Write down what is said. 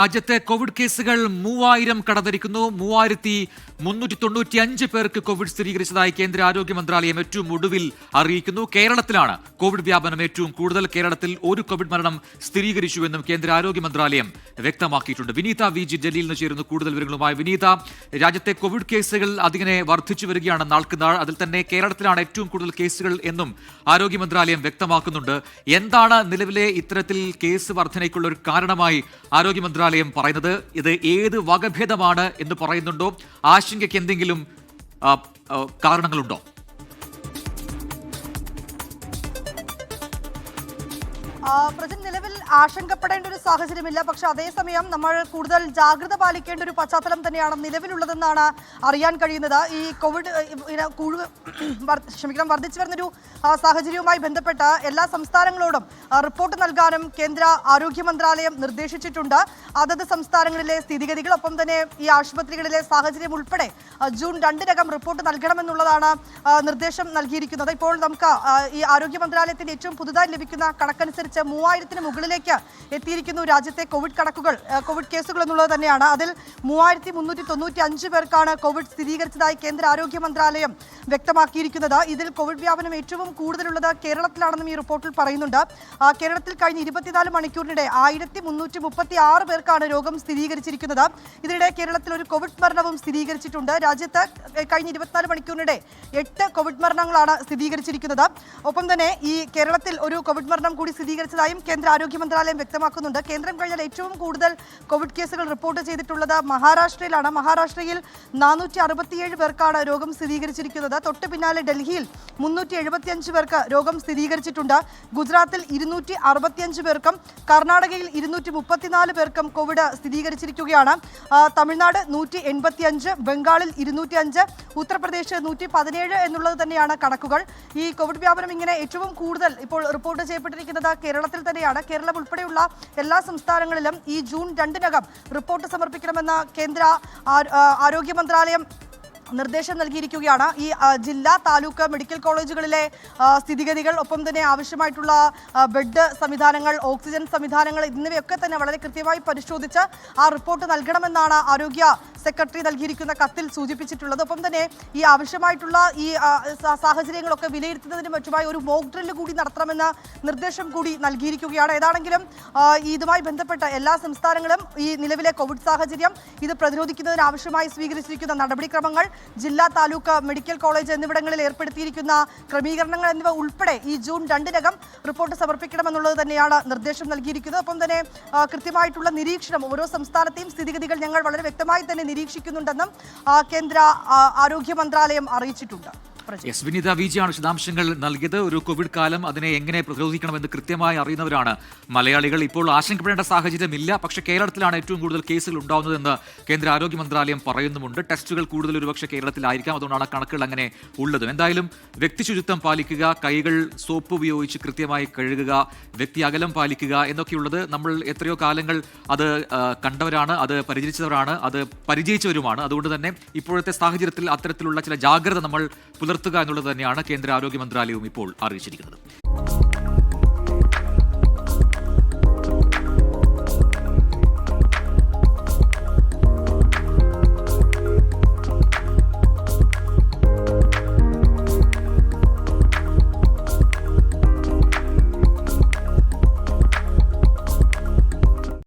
രാജ്യത്തെ കോവിഡ് കേസുകൾ മൂവായിരം കടന്നിരിക്കുന്നു. മൂവായിരത്തി മുന്നൂറ്റി തൊണ്ണൂറ്റി അഞ്ച് പേർക്ക് കോവിഡ് സ്ഥിരീകരിച്ചതായി കേന്ദ്ര ആരോഗ്യ മന്ത്രാലയം ഏറ്റവും ഒടുവിൽ അറിയിക്കുന്നു. കേരളത്തിലാണ് കോവിഡ് വ്യാപനം ഏറ്റവും കൂടുതൽ. കേരളത്തിൽ ഒരു കോവിഡ് മരണം സ്ഥിരീകരിച്ചുവെന്നും കേന്ദ്ര ആരോഗ്യ മന്ത്രാലയം വ്യക്തമാക്കിയിട്ടുണ്ട്. വിനീത വി ജി ഡൽഹിയിൽ നിന്ന് ചേരുന്നു കൂടുതൽ വിവരങ്ങളുമായി വിനീത. രാജ്യത്തെ കോവിഡ് കേസുകൾ അതിങ്ങനെ വർദ്ധിച്ചു വരികയാണ് നാൾക്ക് നാൾ. അതിൽ തന്നെ കേരളത്തിലാണ് ഏറ്റവും കൂടുതൽ കേസുകൾ എന്നും ആരോഗ്യ മന്ത്രാലയം വ്യക്തമാക്കുന്നുണ്ട്. എന്താണ് നിലവിലെ ഇത്തരത്തിൽ കേസ് വർധനയ്ക്കുള്ള ഒരു കാരണമായി ആരോഗ്യ മന്ത്രാലയം പറയുന്നത് ഇത് ഏത് വകഭേദമാണ് എന്ന് പറയുന്നുണ്ടോ? ആശങ്കയ്ക്ക് എന്തെങ്കിലും കാരണങ്ങളുണ്ടോ? പ്രജൻ നിലവിൽ ആശങ്കപ്പെടേണ്ട ഒരു സാഹചര്യമില്ല. പക്ഷെ അതേസമയം നമ്മൾ കൂടുതൽ ജാഗ്രത പാലിക്കേണ്ട ഒരു പശ്ചാത്തലം തന്നെയാണ് നിലവിലുള്ളതെന്നാണ് അറിയാൻ കഴിയുന്നത്. ഈ കോവിഡ് ക്ഷമിക്കണം വർദ്ധിച്ചു വരുന്നൊരു സാഹചര്യവുമായി ബന്ധപ്പെട്ട് എല്ലാ സംസ്ഥാനങ്ങളോടും റിപ്പോർട്ട് നൽകാനും കേന്ദ്ര ആരോഗ്യ മന്ത്രാലയം നിർദ്ദേശിച്ചിട്ടുണ്ട്. അതത് സംസ്ഥാനങ്ങളിലെ സ്ഥിതിഗതികൾ ഒപ്പം തന്നെ ഈ ആശുപത്രികളിലെ സാഹചര്യം ഉൾപ്പെടെ ജൂൺ രണ്ടിനകം റിപ്പോർട്ട് നൽകണമെന്നുള്ളതാണ് നിർദ്ദേശം നൽകിയിരിക്കുന്നത്. ഇപ്പോൾ നമുക്ക് ഈ ആരോഗ്യ മന്ത്രാലയത്തിന്റെ ഏറ്റവും പുതുതായി ലഭിക്കുന്ന കണക്കനുസരിച്ച് മൂവായിരത്തിന് മുകളിലേക്ക് എത്തിയിരിക്കുന്നു രാജ്യത്തെ കോവിഡ് കണക്കുകൾ കോവിഡ് കേസുകൾ എന്നുള്ളത് തന്നെയാണ്. അതിൽ മൂവായിരത്തി മുന്നൂറ്റി തൊണ്ണൂറ്റി അഞ്ച് പേർക്കാണ് കോവിഡ് സ്ഥിരീകരിച്ചതായി കേന്ദ്ര ആരോഗ്യ മന്ത്രാലയം വ്യക്തമാക്കിയിരിക്കുന്നത്. ഇതിൽ കോവിഡ് വ്യാപനം ഏറ്റവും കൂടുതലുള്ളത് കേരളത്തിലാണെന്നും ഈ റിപ്പോർട്ടിൽ പറയുന്നുണ്ട്. കേരളത്തിൽ കഴിഞ്ഞ ഇരുപത്തിനാല് മണിക്കൂറിനിടെ ആയിരത്തി മുന്നൂറ്റി മുപ്പത്തി ആറ് പേർക്കാണ് രോഗം സ്ഥിരീകരിച്ചിരിക്കുന്നത്. ഇതിനിടെ കേരളത്തിൽ ഒരു കോവിഡ് മരണവും സ്ഥിരീകരിച്ചിട്ടുണ്ട്. രാജ്യത്ത് കഴിഞ്ഞ ഇരുപത്തിനാല് മണിക്കൂറിനിടെ എട്ട് കോവിഡ് മരണങ്ങളാണ് സ്ഥിരീകരിച്ചിരിക്കുന്നത്. ഒപ്പം തന്നെ ഈ കേരളത്തിൽ ഒരു കോവിഡ് മരണം കൂടി സ്ഥിരീകരിച്ചതായും കേന്ദ്ര ആരോഗ്യ മന്ത്രാലയം വ്യക്തമാക്കുന്നുണ്ട്. കേന്ദ്രം കഴിഞ്ഞാൽ ഏറ്റവും കൂടുതൽ കോവിഡ് കേസുകൾ റിപ്പോർട്ട് ചെയ്തിട്ടുള്ളത് മഹാരാഷ്ട്രയിലാണ്. മഹാരാഷ്ട്രയിൽ നാനൂറ്റി അറുപത്തിയേഴ് പേർക്കാണ് രോഗം സ്ഥിരീകരിച്ചിരിക്കുന്നത്. തൊട്ട് പിന്നാലെ ഡൽഹിയിൽ മുന്നൂറ്റി എഴുപത്തിയഞ്ച് പേർക്ക് രോഗം സ്ഥിരീകരിച്ചിട്ടുണ്ട്. ഗുജറാത്തിൽ ഇരുന്നൂറ്റി അറുപത്തിയഞ്ച് പേർക്കും കർണാടകയിൽ ഇരുന്നൂറ്റി മുപ്പത്തിനാല് പേർക്കും കോവിഡ് സ്ഥിരീകരിച്ചിരിക്കുകയാണ്. തമിഴ്നാട് നൂറ്റി എൺപത്തിയഞ്ച് ബംഗാളിൽ ഇരുന്നൂറ്റി അഞ്ച് ഉത്തർപ്രദേശ് നൂറ്റി പതിനേഴ് എന്നുള്ളത് തന്നെയാണ് കണക്കുകൾ. ഈ കോവിഡ് വ്യാപനം ഇങ്ങനെ ഏറ്റവും കൂടുതൽ ഇപ്പോൾ റിപ്പോർട്ട് ചെയ്യപ്പെട്ടിരിക്കുന്നത് കേരളത്തിൽ തന്നെയാണ്. കേരളം ഉൾപ്പെടെയുള്ള എല്ലാ സംസ്ഥാനങ്ങളിലും ഈ ജൂൺ രണ്ടിനകം റിപ്പോർട്ട് സമർപ്പിക്കണമെന്ന കേന്ദ്ര ആരോഗ്യ മന്ത്രാലയം നിർദ്ദേശം നൽകിയിരിക്കുകയാണ്. ഈ ജില്ലാ താലൂക്ക് മെഡിക്കൽ കോളേജുകളിലെ സ്ഥിതിഗതികൾ ഒപ്പം തന്നെ ആവശ്യമായിട്ടുള്ള ബെഡ് സംവിധാനങ്ങൾ ഓക്സിജൻ സംവിധാനങ്ങൾ എന്നിവയൊക്കെ തന്നെ വളരെ കൃത്യമായി പരിശോധിച്ച് ആ റിപ്പോർട്ട് നൽകണമെന്നാണ് ആരോഗ്യ സെക്രട്ടറി നൽകിയിരിക്കുന്ന കത്തിൽ സൂചിപ്പിച്ചിട്ടുള്ളത്. ഒപ്പം തന്നെ ഈ ആവശ്യമായിട്ടുള്ള ഈ സാഹചര്യങ്ങളൊക്കെ വിലയിരുത്തുന്നതിന് മറ്റുമായി ഒരു മോക്ക് ഡ്രില്ല് കൂടി നടത്തണമെന്ന നിർദ്ദേശം കൂടി നൽകിയിരിക്കുകയാണ്. ഏതാണെങ്കിലും ഇതുമായി ബന്ധപ്പെട്ട എല്ലാ സംസ്ഥാനങ്ങളും ഈ നിലവിലെ കോവിഡ് സാഹചര്യം ഇത് പ്രതിരോധിക്കുന്നതിന് ആവശ്യമായി സ്വീകരിച്ചിരിക്കുന്ന നടപടിക്രമങ്ങൾ ജില്ലാ താലൂക്ക് മെഡിക്കൽ കോളേജ് എന്നിവിടങ്ങളിൽ ഏർപ്പെടുത്തിയിരിക്കുന്ന ക്രമീകരണങ്ങൾ എന്നിവ ഉൾപ്പെടെ ഈ ജൂൺ രണ്ടിനകം റിപ്പോർട്ട് സമർപ്പിക്കണമെന്നുള്ളത് തന്നെയാണ് നിർദ്ദേശം നൽകിയിരിക്കുന്നത്. ഒപ്പം തന്നെ കൃത്യമായിട്ടുള്ള നിരീക്ഷണം ഓരോ സംസ്ഥാനത്തെയും സ്ഥിതിഗതികൾ ഞങ്ങൾ വളരെ വ്യക്തമായി തന്നെ നിരീക്ഷിക്കുന്നുണ്ടെന്നും കേന്ദ്ര ആരോഗ്യ മന്ത്രാലയം അറിയിച്ചിട്ടുണ്ട്. വിനീത വി ജിയാണ് വിശദാംശങ്ങൾ നൽകിയത്. ഒരു കോവിഡ് കാലം അതിനെ എങ്ങനെ പ്രതിരോധിക്കണമെന്ന് കൃത്യമായി അറിയുന്നവരാണ് മലയാളികൾ. ഇപ്പോൾ ആശങ്കപ്പെടേണ്ട സാഹചര്യമില്ല. പക്ഷേ കേരളത്തിലാണ് ഏറ്റവും കൂടുതൽ കേസുകൾ ഉണ്ടാവുന്നതെന്ന് കേന്ദ്ര ആരോഗ്യ മന്ത്രാലയം പറയുന്നുമുണ്ട്. ടെസ്റ്റുകൾ കൂടുതൽ ഒരുപക്ഷെ കേരളത്തിലായിരിക്കാം. അതുകൊണ്ടാണ് കണക്കുകൾ അങ്ങനെ ഉള്ളത്. എന്തായാലും വ്യക്തി ശുചിത്വം പാലിക്കുക കൈകൾ സോപ്പ് ഉപയോഗിച്ച് കൃത്യമായി കഴുകുക വ്യക്തി അകലം പാലിക്കുക എന്നൊക്കെയുള്ളത് നമ്മൾ എത്രയോ കാലങ്ങൾ അത് കണ്ടവരാണ് അത് പരിചരിച്ചവരാണ് അത് പരിചയിച്ചവരുമാണ്. അതുകൊണ്ട് തന്നെ ഇപ്പോഴത്തെ സാഹചര്യത്തിൽ അത്തരത്തിലുള്ള ചില ജാഗ്രത നമ്മൾ പുലർത്തുക എന്നുള്ളത് തന്നെയാണ് കേന്ദ്ര ആരോഗ്യ മന്ത്രാലയവും ഇപ്പോൾ അറിയിച്ചിരിക്കുന്നത്